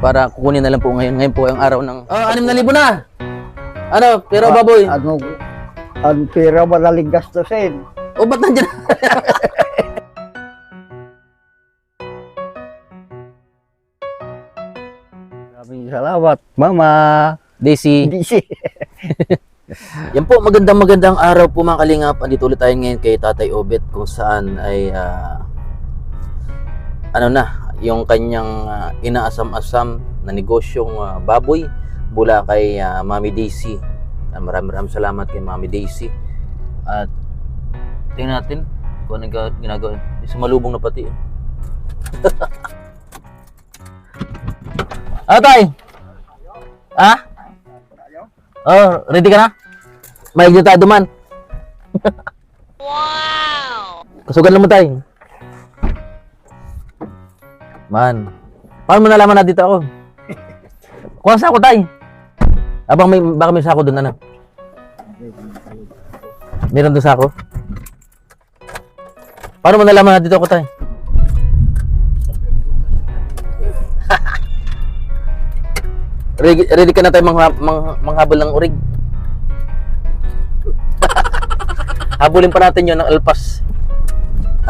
para kukunin na lang po ngayon. Ngayon po ang araw ng... Oh, 6,000 na! Ano, pero baboy. Ano, ang pera madaling gastusin. O, ba't nandiyan? Maraming salamat, Mama. Daisy. Si. Yan po, magandang magandang araw po mga kalingap. Andito ulit tayo ngayon kay Tatay Obet kung saan ay ah, ano na, yung kanyang ah, inaasam-asam na negosyong ah, baboy mula kay ah, Mami Daisy. Uh, maraming maraming salamat kay Mami Daisy. At tingnan natin kung ano ga- ginagawa. Sumalubong na pati. ah, tay! Ah? Oh, ready ka na? May tayo duman. wow! Kasugan mo tayo. Man. Paano mo nalaman na dito ako? Kuha sa ako tayo. Abang may, baka may sako doon, ano? Meron doon sako? Paano mo nalaman na dito ako ready, ready ka na tayo mangha, mang, manghabol ng urig? Habulin pa natin yon ng alpas.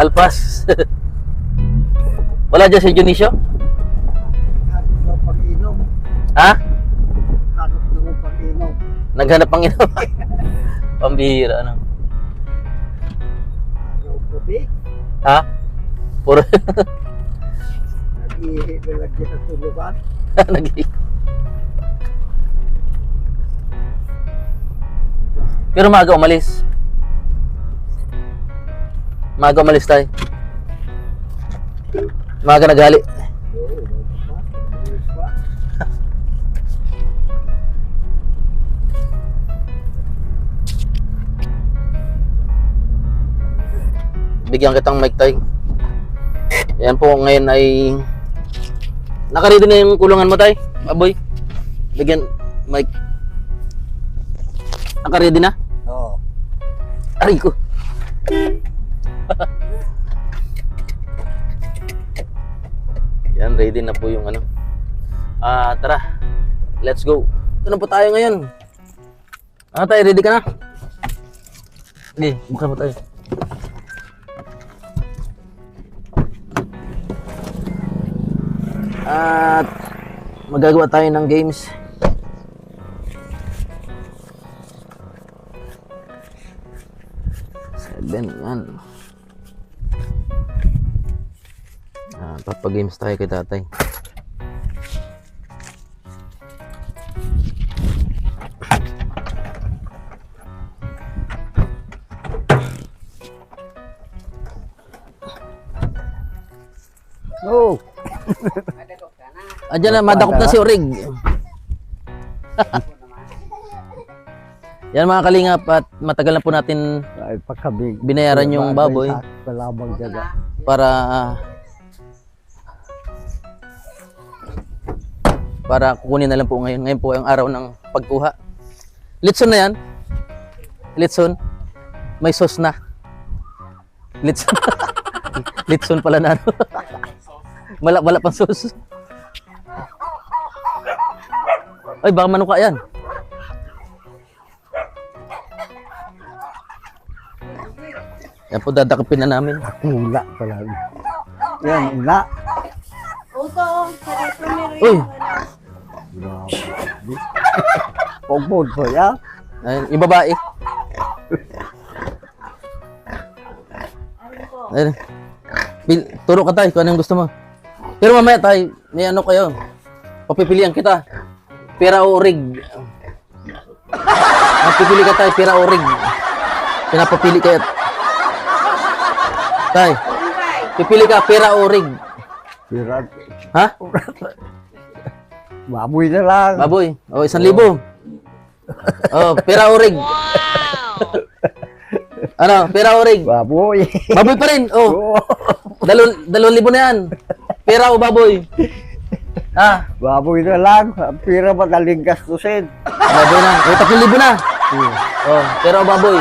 Alpas. Wala dyan si Dionisio? Pag-inom. Ha? Hanap ng pag-inom. Naghanap ang ino. Pambihira, ano? Araw gabi, Ha? Puro nag-ihi na lagyan ng tulugan. nag Pero maaga umalis. Maaga umalis tayo. Maaga. Ayos pa. Bigyan kitang mic tayo. Yan po ngayon ay Nakaready na yung kulungan mo tay, aboy. Bigyan mic. Nakaready na? Oo. Aray ko. Yan, ready na po yung ano. Ah, tara. Let's go. Ito po tayo ngayon. Ah, tayo, ready ka na? Sige, buka mo tayo. At magagawa tayo ng games. Seven, yan. Ah, papagames tayo kay tatay. Oo. Andiyan na, madakop na si Orig. yan mga kalingap at matagal na po natin Ay, pagkabi. Binayaran yung baboy. Palabang daga. para para kukunin na lang po ngayon. Ngayon po ang araw ng pagkuha. Litson na yan. Litson. May sauce na. Litson. Litson pala na. ano. wala, wala pang sauce. Ay, baka manuka yan. Yan po, dadakapin na namin. Ula pala. Yan, ula. Uto, sarito ni Uy! Pagpod po ya. Ayun, yung babae. Ayun. Bil, turo ka tayo kung anong gusto mo. Pero mamaya tayo, may ano kayo. Papipilian kita. Pera o rig. Papipili ka tayo, pera o rig. Pinapapili kayo. Tay, pipili ka, pera o rig. Pirat. Ha? Baboy na lang. Baboy. O, isang libo. Oh, pera o rig. Ano, pera o rig. Baboy. Baboy pa rin. Oh, dalawang, dalawang libo na yan. Pera o baboy? Ha? Baboy na lang. Ang pira madaling gastusin. Baboy na. Eh, tatlong libo na. Oh, pera o baboy?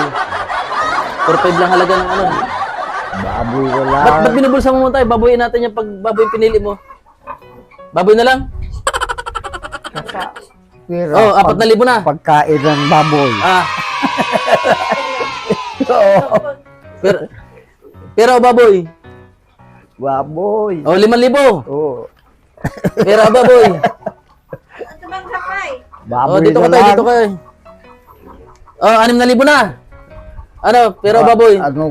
4-5 lang halaga ng ano. Baboy na lang. Ba't, ba't binubulsa mo muna tayo? Baboyin natin yung pag baboy pinili mo. Baboy na lang? Pira, Oh, apat na libo na. Pagkain ng baboy. Ah, Oo. pero, pero baboy. Baboy. Oh, limang libo. Oo. Pero baboy. Baboy Oh, dito ka tayo, dito ka. Oh, anim na libo na. Ano, pero Ah, baboy. Ano,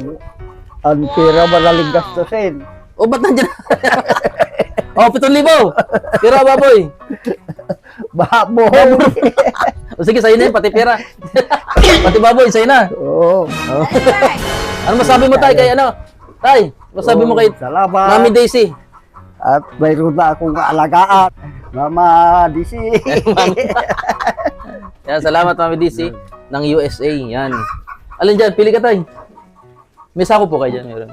ang pira madaling gastusin. Oh, ba't nandiyan? oh, pitong libo. Pero baboy. Baboy. O sige, sa'yo na yun, pati pera. pati baboy, sa'yo na. Oo. Oh. ano masabi mo tay kay ano? Tay, masabi mo kay Salamat. Mami Daisy. At mayroon na akong alagaan. Mama DC. Yan, salamat Mami Daisy ng USA. Yan. Alin dyan, pili ka tay. May sako po kayo dyan. Meron.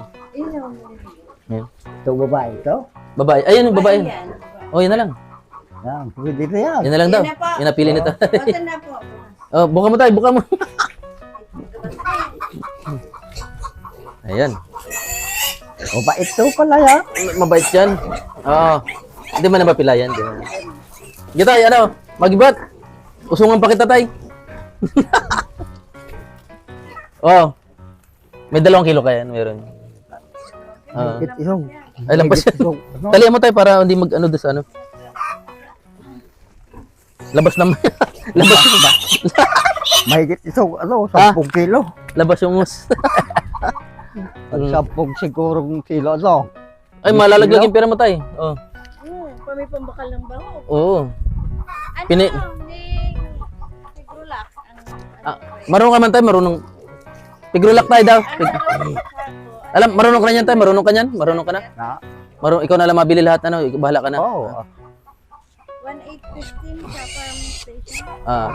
Yan. Ito babae ito. Babae. Ayun, yung babae. Yan. Oh, yun na lang. Yan, pwede na yan. Yan na lang daw. Yan na po. Yan na pili nito. Basta na po. oh, buka mo tay, buka mo. Ayan. O ba ito pala yan? Mabait yan. Oo. Hindi man na mapila yan. Di ba? Sige tay, ano? Magibat. Usungan pa kita tay. oh. May dalawang kilo kaya. Meron. Oo. Isang. Ay, lampas yan. ano? Talihan mo tayo para hindi mag ano doon sa ano. Labas naman. labas yung Mahigit isang, ano, Ah. 10 kilo. labas yung mus. At Mm. 10 sigurong kilo, ano. Ay, malalaglag yung pera mo tayo. Oh. Hmm, pami pambakal ng baho. Oo. Ano? Pini- Ni Tigrulak. Ang Ah, marunong ka man tayo, marunong. Pigrulak tayo daw. Pig- Ako. Alam, marunong ka na yan tayo, marunong ka niyan? Marunong ka na? Na, Marunong, ikaw na lang mabili lahat, ano, ikaw bahala ka na. oh, 1815 sa farm station. Ah,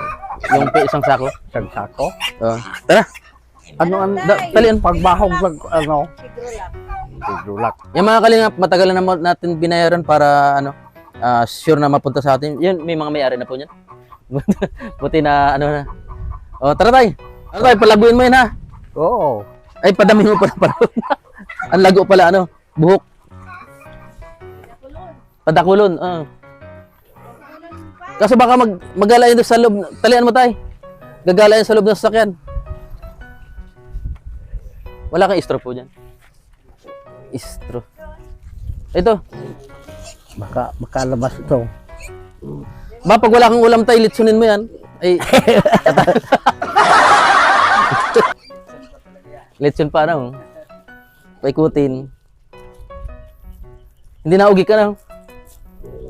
yung pi- isang sako. isang sako. Oh. Tara, Ano ang da, talian. pagbahog ng, ano, Tigrulak. tigulak. Yung mga kalingap, matagal na naman natin binayaran para, ano, ah, sure na mapunta sa atin. Yun, may mga may-ari na po niyan. Buti na, ano na. Oh, tara tayo. Ano tayo, palaguin mo yun ha. Oo. Ay, padamin mo pala pala. Ang lago pala, ano, buhok. Kulon. Padakulon. Ah. Kaso baka mag magalayan doon sa loob. Talian mo tay. Gagalayan sa loob ng sasakyan. Wala kang istro po dyan. Istro. Ito. Baka, baka labas ito. Ba, pag wala kang ulam tay, litsunin mo yan. Ay. Litsun pa ano. Paikutin. Hindi na ugi ka na.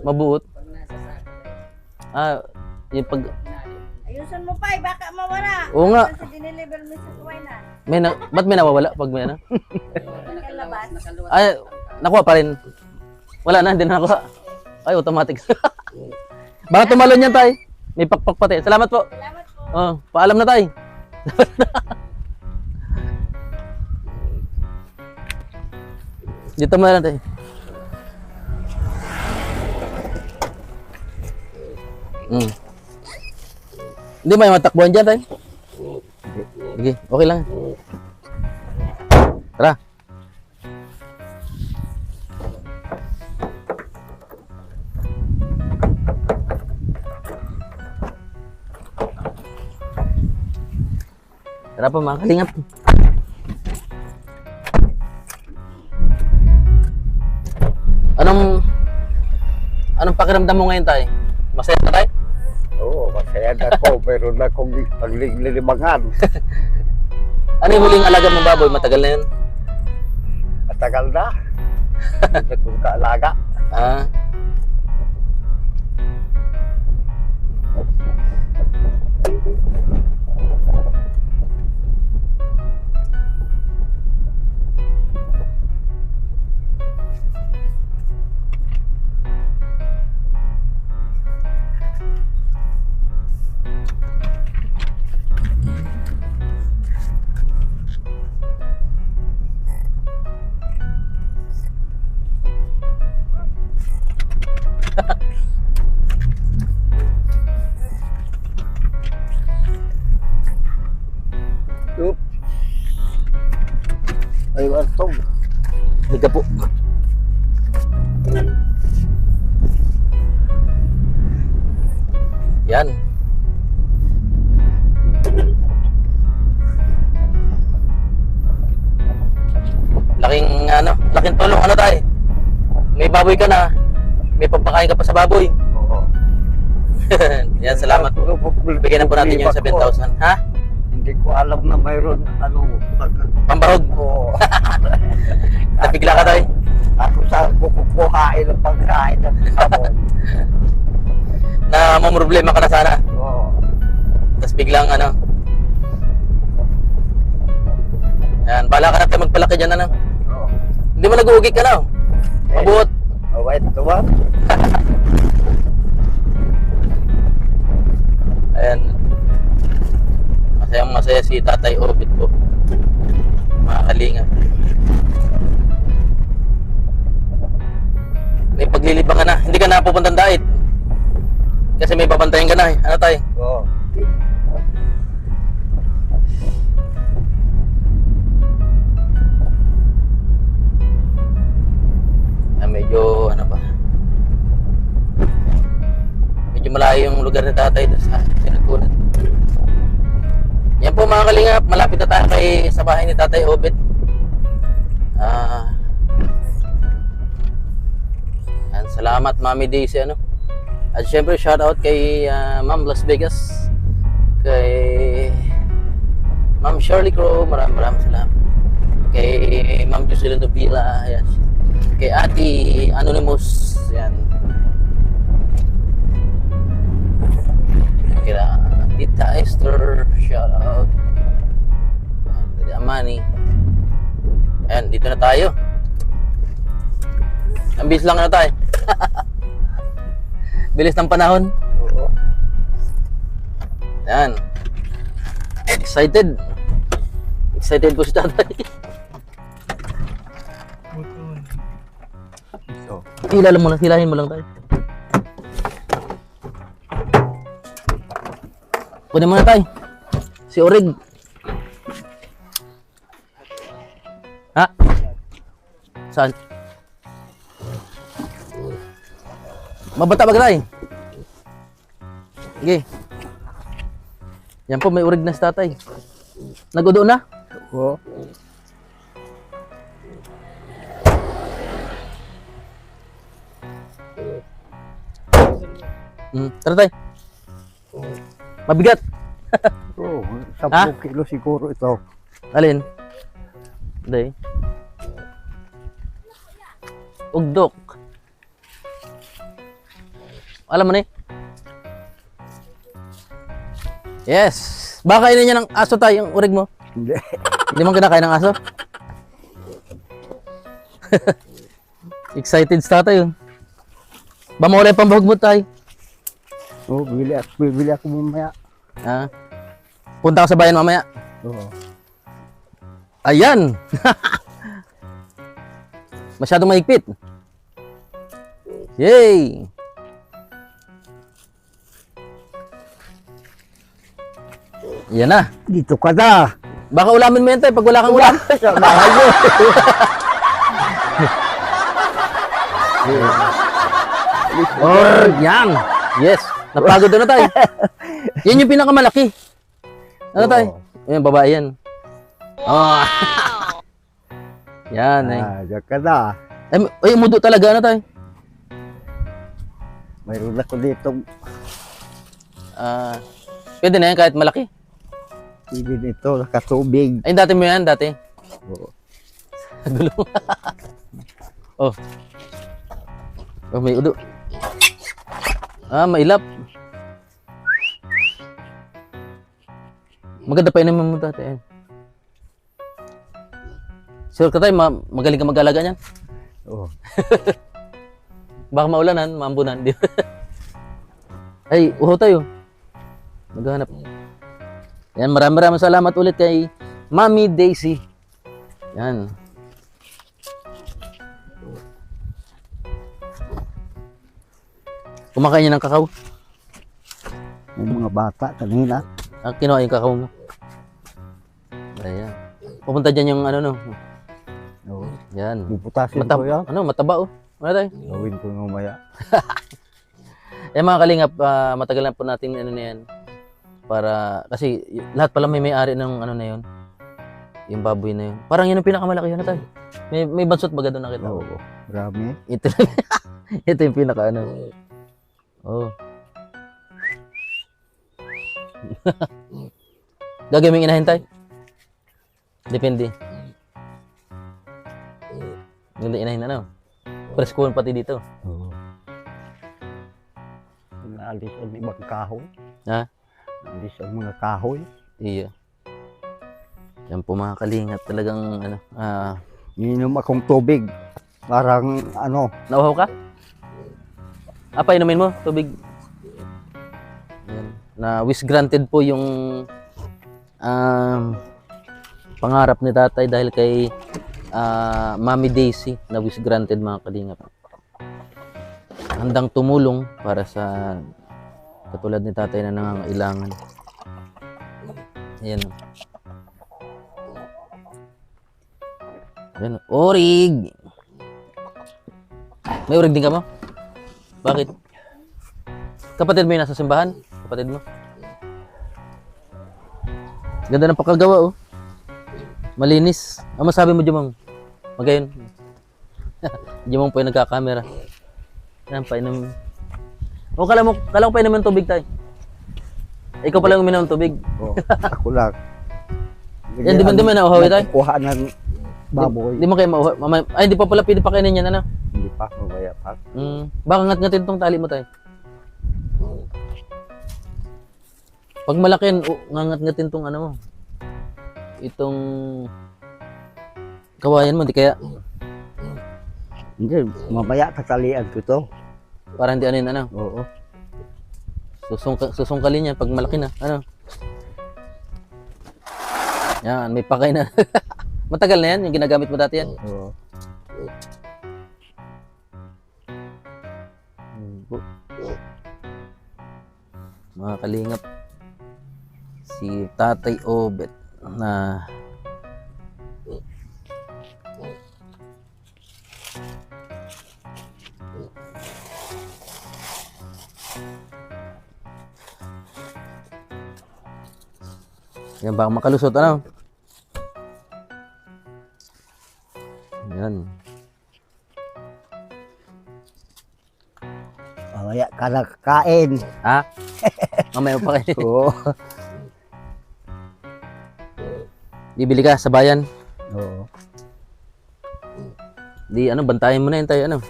Mabuot. Ah, yung pag Ayusan mo pa, eh, baka mawala. Oo nga. Kasi dineliver mo sa Suwainan. May na, ba't may nawawala pag may ano? Nakalabas. Ay, nakuha pa rin. Wala na, hindi na nakuha. Ay, automatic. Baka tumalon yan, tay. May pakpak pati. Salamat po. Salamat po. Oh, paalam na, tay. Dito mo na lang, tay. Mm. Hindi may matakbuhan dyan, tay. Sige, okay lang. Tara. Tara pa mga kalingap. Anong pakiramdam mo ngayon tay? Masaya ka tay? Oo, masaya na ako. Meron na akong paglilimangan. Ano yung huling alaga mong baboy? Matagal na yun? Matagal na. Hindi kong kaalaga. Ah. Sa baboy. Oo. Yan, salamat po. Bigyan na po natin yung 7,000. Ha? Hindi ko alam na mayroon ano. pag- Pambahog. Oo. Nabigla ka tayo. Ako sa kukuhain ng pagkain ng sabon. Na may problema ka na sana. Oo. Tapos biglang ano. Yan, bala ka na tayo magpalaki dyan ano. Oo. Hindi mo nag-uugi ka na. Mabuot. Oh, wait, masaya si Tatay Obit po. Mga kalinga. May paglilibang ka na. Hindi ka na pupuntang dait. Kasi may babantayan ka na eh. Ano tay? Kalingap, malapit na tayo kay sa bahay ni Tatay Obet. Ah. yan, salamat Mami Daisy ano. At syempre shout out kay ah, Ma'am Las Vegas. Kay Ma'am Shirley Crow, maraming maraming salamat. Kay Ma'am Jocelyn Dupila, ayan. Kay Ate Anonymous, yan. Kila Tita Esther, shout out. Amani. Ayan, dito na tayo. Ang bilis lang na tayo. bilis ng panahon. Oo. Yan. Excited. Excited po si tatay. So, Hilala mo lang, hilahin mo lang tayo. Kunin mo na tayo. Si Orig. Saan? Mabata ba tayo? Sige. Yan po, may urig na si tatay. Nagudo na? oo. Hmm, tara tayo. Mabigat. Oo. Ha? 10 kilo siguro ito. Alin? Hindi. Ugdok. Alam mo ni? Yes. Baka kainin niya ng aso tayo, yung urig mo. Hindi. Hindi mo kinakain ng aso? Excited sa tatay yun. Ba mawala yung pambahog mo tayo? Oo, bibili ako, bibili ako mamaya. Ha? Punta ka sa bayan mamaya. Oo. Ayan! Masyadong mahigpit. Yay! Yan na. Dito ka na. Baka ulamin mo yan tayo pag wala kang ulam. Bahay mo. Oh, yan. Yes. Napagod na tayo. Yan yung pinakamalaki. Ano tayo? Yan, babae yan. Oh. yan eh. Ah, diyan ka na. Ay, ay, mudo talaga. Ano tayo? Mayroon ako dito. Ah, pwede na yan kahit malaki. Ibig nito, nakatubig. Ay, dati mo yan, dati. Oo. Gulo. oh. Oh, may udo. Ah, mailap. Maganda pa inumin mo dati. Eh. Sure ka tayo, ma- magaling ka mag-alaga niyan. Oo. Baka maulanan, maambunan. Di ba? Ay, uho tayo. Maghanap. Yan, maraming maraming salamat ulit kay Mami Daisy. Yan. Kumakain niya ng kakao. Yung mga bata kanina. Ah, kinuha yung kakao mo. Ayan. Pupunta dyan yung ano no. Oo. Yan. Buputasin Mata ko yan. ano, mataba oh. Ano tayo? Gawin ko mamaya. Eh mga kalingap, ah, matagal na po natin ano na yan. Para, kasi lahat pala may may-ari ng ano na yun. Yung baboy na yun. Parang yun ang pinakamalaki yun na tayo. May, may bansot baga doon nakita. Oo. Marami. Ito, ito yung pinaka ano. Oh. Gagawin inahin tayo? Depende. Ganda inahin ano? Preskuhan pati dito. Oo. Naalis ang ibang kahoy. Ha? Naalis ang mga kahoy. Iya. Yan po mga kalingap talagang ano. Ah, Inom akong tubig. Parang ano, nauhaw ka? Apa inumin mo? Tubig. Yan. Na wish granted po yung um, pangarap ni tatay dahil kay ah, Mami Daisy na wish granted mga kalingap. Handang tumulong para sa katulad ni tatay na nangangailangan. Ayan. Ayan. Orig! May urig din ka mo? Bakit? Kapatid mo yung nasa simbahan? Kapatid mo? Ganda ng pakagawa, oh. Malinis. Ano masabi mo, Jumong? Magayon. Jumong po yung nagkakamera. Yan, painom. O, kala mo, kala ko painom ng tubig tayo. Ikaw pala yung uminom ng tubig. oh, ako lang. Yan, di ba di ba nauhaw tayo? Kuha ng baboy. Di mo kayo mauha. Mamay, ay, di pa pala pwede pa kainin yan, ano? Hindi pa, mamaya pa. Mm, baka ngat-ngatin tong tali mo tayo. Pag malaki ngangat-ngatin tong ano mo. Itong kawayan mo, di kaya Hindi, mamaya tatalian ko to. para hindi ano yun, ano. Oo. Susungka, susungkalin yan pag malaki na. Ano? Yan, may pakay na. Matagal na yan, yung ginagamit mo dati yan. Oo. Mga kalingap, si Tatay Obet na Yan baka makalusot ano? Yan. Mamaya ka na kakain. Ha? Mamaya pa kayo. Oo. Bibili ka sa bayan. Oo. Di ano, bantayan mo na yun tayo ano.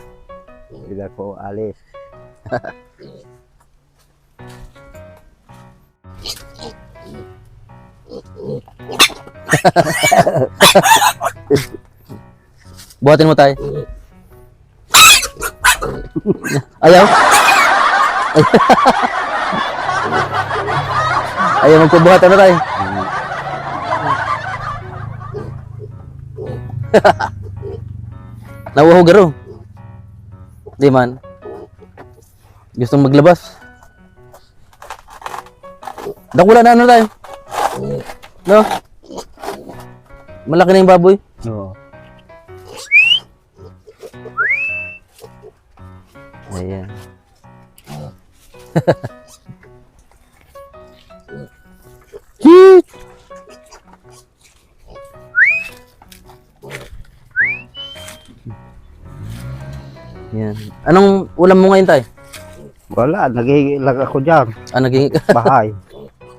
Sila ko alis. Buhatin mo tayo. Ayaw? Ayaw magpabuhat ano tayo? Nauuho garo. Di man. Gustong maglabas. Dakula na ano tayo? No? Malaki na yung baboy. Oo. Ayan. Yeet! Yan. Anong ulam mo ngayon tay? Wala, nagigilag ako dyan. Ah, naging... Bahay.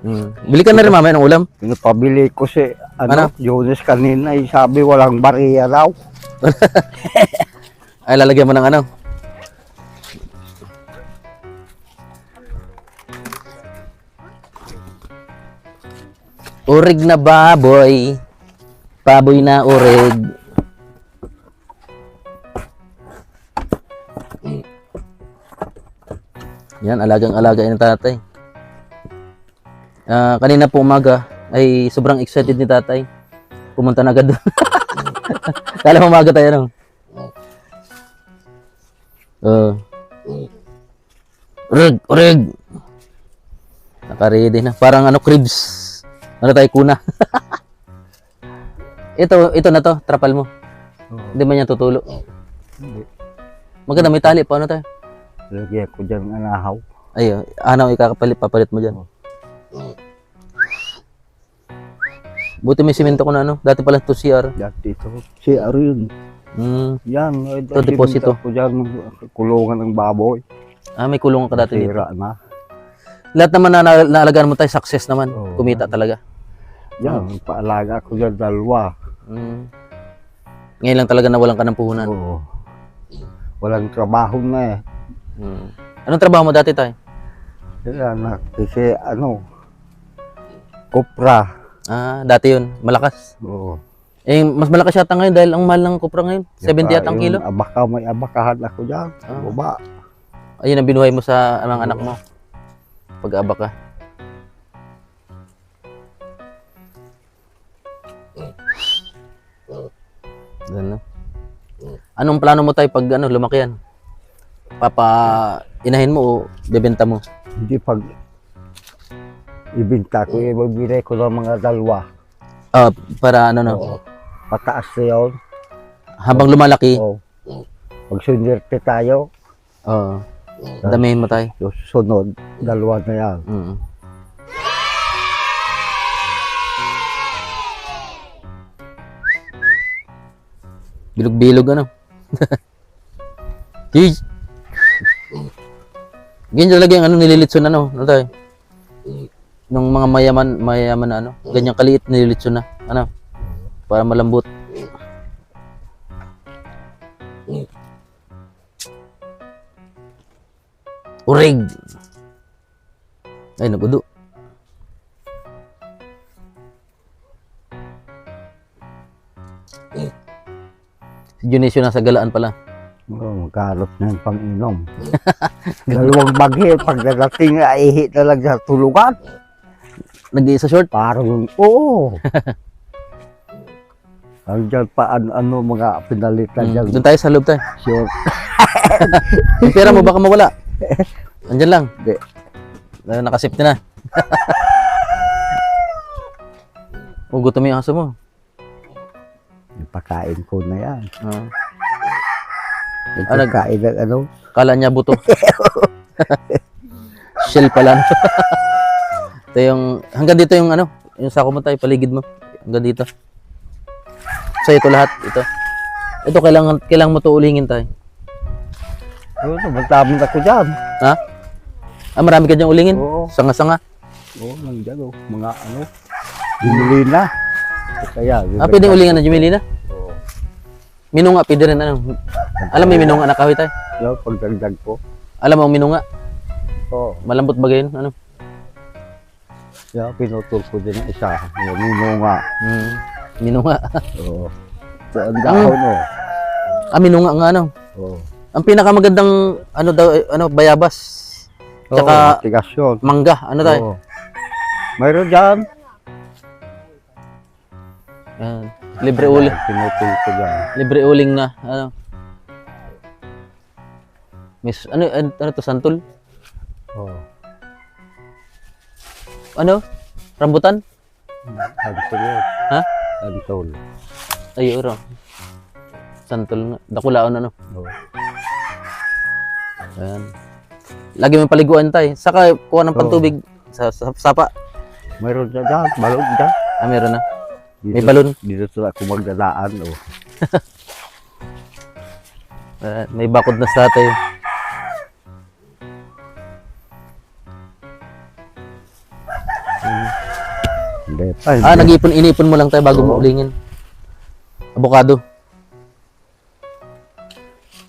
Hmm. Bili ka na rin mamaya ng ulam. Pinapabili ko si Ano? ano, Jonas kanina, eh, sabi walang bariya raw. Ay, lalagyan mo ng ano? Urig na baboy. Baboy na urig. Yan, alagang-alaga ng tatay. Ah, kanina po umaga ay sobrang excited ni tatay. Pumunta na agad doon. Kala mo umaga tayo, no? Uh, urig, urig. Naka-ready na. Parang ano, cribs. Ano tayo, kuna. ito, ito na to, trapal mo. Hindi man yan tutulo. Maganda, may tali. Paano tayo? Lagyan ko dyan anahaw. Ayo, ano ikakapalit papalit mo diyan. Buti may simento ko na ano. Dati pala to CR. Dati ito. Si Arin. Hmm. Yan. Ito, deposito. Ko dyan, kulungan ng baboy. Ah, may kulungan ka dati dito. Na. Lahat naman na na- naalagaan mo tayo, success naman. Oo. Kumita talaga. Yan. Paalaga ko dyan dalawa. Hmm. Ngayon lang talaga nawalan ka ng puhunan. Oo. Walang trabaho na eh. Hmm. Anong trabaho mo dati tayo? Yan na. Kasi ano, kopra. Ah, dati yun. Malakas. Oo. Eh, mas malakas yata ngayon dahil ang mahal ng kupra ngayon. 70 yata ang Yung kilo. Abaka, may abakahan ako dyan. Ah. Baba. Ayun ang binuhay mo sa mga anak mo. Pag-aba ka. Ganun. Anong plano mo tayo pag ano, lumaki yan? Papa, inahin mo o bebenta mo? Hindi pag ibinta ko, ibibigay ko ng mga dalawa. Ah, para ano no, Oo. Pataas na yun. habang lumalaki, Oo. Pag sunirte tayo, oh, damihin mo tayo. yung sunod, dalawa na yan. Mm. Bilog-bilog ano. Jeez. Ganyan talaga yung ano nililitson ano, ano tayo? Nung mga mayaman, mayaman na ano, ganyang kaliit nililitson na, ano, para malambot. Urig! Ay, nagudo. Si Dionisio nasa galaan pala. Oh, magkalot na yung pang-inom. Dalawang baghi, pag nadating na ihi na lang sa tulugan. Nag-iisa short. Parang, oo. Ang dyan pa ano, ano mga pinalitan Mm, dyan. Doon tayo sa loob tayo. Sure. Yung pera mo baka mawala. Andyan lang. Hindi. Na- Nakasafety na. oh, gutom yung aso mo. Ipakain ko na yan. Ah, Ah, Ipakain ng ano. kala niya buto. Shell pala. ito yung, hanggang dito yung ano, yung sako mo tayo, paligid mo. Hanggang dito. So ito lahat, ito. Ito kailangan, kailangan mo to ulingin tayo. Ano, magtamit ako dyan. Ha? Ah, marami ka dyan ulingin? Oo. Sanga-sanga. Oo, nandiyan oh. Mga ano. Bumili na. Kaya, Ah, pwedeng ulingan na Jumelina? Oo. Minunga, pwede rin ano. Alam mo yung minunga na kahoy tayo? Yung pagdagdag ko. Alam mo ang minunga? Oo. Malambot ba gayon? Ano? Yung pinutol ko din ang isa. Yung minunga. Hmm. Minunga. Oo. So, ang dahon oh. ah, minunga nga ano. Oo. Ang pinakamagandang ano daw eh, ano bayabas. Tsaka- Oo, tigas yun. Mangga, ano tayo? Oo. Mayroon dyan. Yan. Libre uling, Pinutol ko dyan. libre uling na ano. Miss, ano, ano, ano to, santol? Oo. Ano? Rambutan? Santol yun. Ha? Santol. Ay, oro. Santol nga. Dakulaon ano. Oo. Ayan. Lagi mo paliguan tayo. Saka kuha ng pantubig sa, sa sapa. Mayroon dyan dyan. Balog dyan. Ah, meron na. Dito, May balon. Dito sa ako magdadaan. Oh. Ah, may bakod na sa tayo. Hindi pa. Ah, nag-ipon, inipon mo lang tayo bago mo ulingin. Avocado.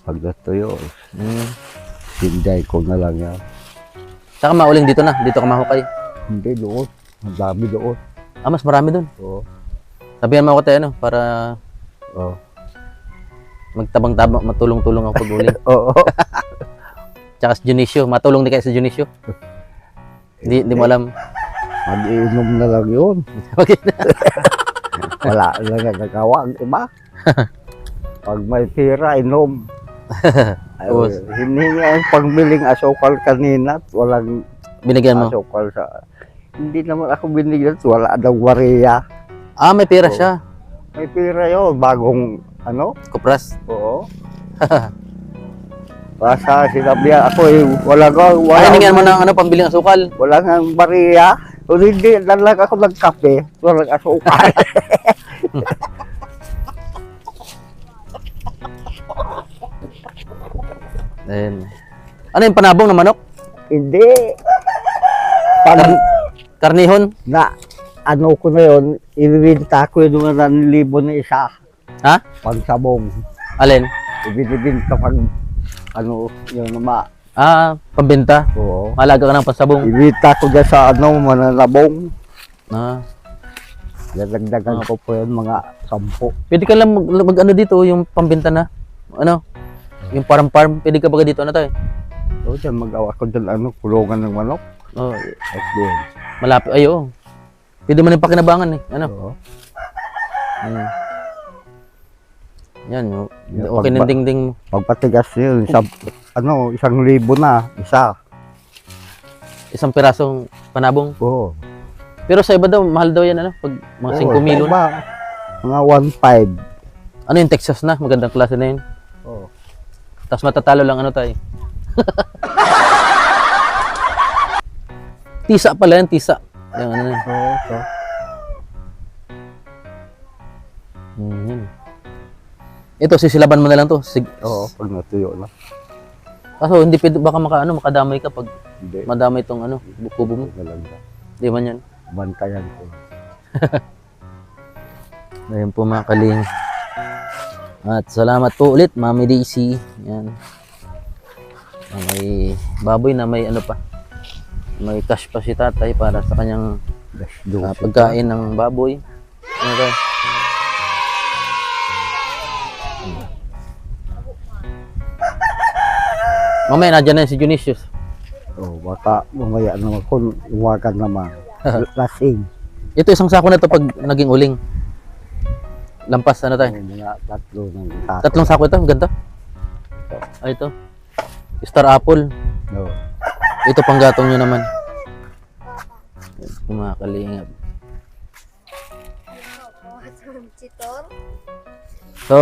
Pag natuyo, Mm. hinday ko na lang yan. Saka mauling dito na. Dito ka mahukay. Hindi doon. Ang dami doon. Ah, mas marami dun. Oo. Sabihan mo ako tayo, ano, para Oo. magtabang-tabang, matulong-tulong ang pag-uling. Oo. Tsaka si Junicio, matulong din kayo sa Junicio. Hindi, hindi mo alam. Mag-iinom na lang yun. Wala na nagagawa ang iba. Pag may pira, inom. Ay. Hiningi ang pangbiling asukal kanina at walang Binigyan mo. asukal sa... Hindi naman ako binigyan. Wala daw wariya. Ah, may pera Oo. siya. May pira yun. Bagong ano? Kupras. Oo. Basta sinabi ako eh, wala ka, wala, Ay, hiningan mo ng ano, pambiling asukal. wala nga bariya. Kung hindi, dalag ako ng kape, walang asukal. Ayun. Ano yung panabong na manok? hindi. Pag Karnihon? na, ano ko na yun, ibibinta ko yung mga libo na isa. Ha? Pagsabong. Alin? Ibinibinta pag, ano, yun naman. Ah, pambenta. Oo. Malaga ka ng pasabong. Ibita ko dyan sa ano, mananabong. Ah. Dadagdagan ko po yun, mga sampo. Pwede ka lang mag, mag- ano dito, yung pambenta na. Ano? Yung farm farm. Pwede ka ba dito na tayo? So, dyan magawa ko dyan, ano, kulungan ng manok. Oh, At doon. malapit. Ay, oo. Pwede mo na yung pakinabangan eh. Ano? Oo. Ayan. Yan. oh. Okay na pagba- dingding mo. Pagpatigas yun, isang, ano, isang libo na, isa. Isang pirasong panabong. Oo. Pero sa iba daw, mahal daw yan. Ano? Pag mga 5 Oo, milo. iba, Mga 1.5. Ano yung Texas na? Magandang klase na yun. Oo. Tapos matatalo lang ano tayo. tisa pala yan, tisa. Yung ano na. Oo, so, Ito, sisilaban mo na lang to. Sig oo, pag natuyo na. Kaso hindi pwede, baka maka, ano, makadamay ka pag Hindi. madamay tong ano, kubo mo. Talaga. Di man yan. Bantayan ko. Ayun po mga kaling. At salamat po ulit, Mami Daisy. Yan. May baboy na may ano pa. May cash pa si tatay para sa kanyang Dash ah, pagkain ng baboy. Ano ba? Mamaya, nadyan na yun si Junicius. Oo, baka mamaya naman kung uwagan naman. Lasing. Ito isang sako na to pag naging uling. Lampas, ano tayo? Yung mga tatlo ng sako. Tatlong sako ito, ganda. Ay, ito. Star apple. Oo. Ito panggatong nyo naman. Yung mga kalingap. Chitor? So,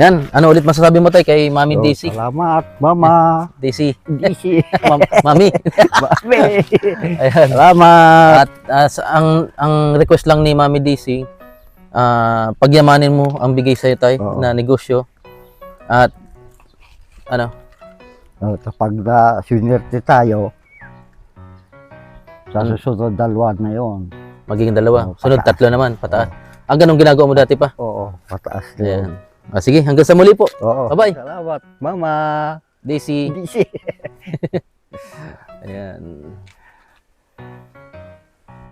yan. Ano ulit masasabi mo tayo kay Mami So, Daisy? Salamat, Mama. Daisy. Daisy. Mam- Mami. Mami. Ayan. Salamat. At ah, sa- ang ang request lang ni Mami Daisy, ah pagyamanin mo ang bigay sa'yo tayo Oo. na negosyo. At ano, Uh, kapag na sinerte tayo, sa Hmm. susunod dalawa na yon. magiging dalawa. Oo, Sunod tatlo naman, pataas. Ah, ganun ginagawa mo dati pa. Oo, pataas na yun. Ah, sige, hanggang sa muli po. Oo. Bye-bye. Salamat, Mama. Daisy. Daisy. Ayan.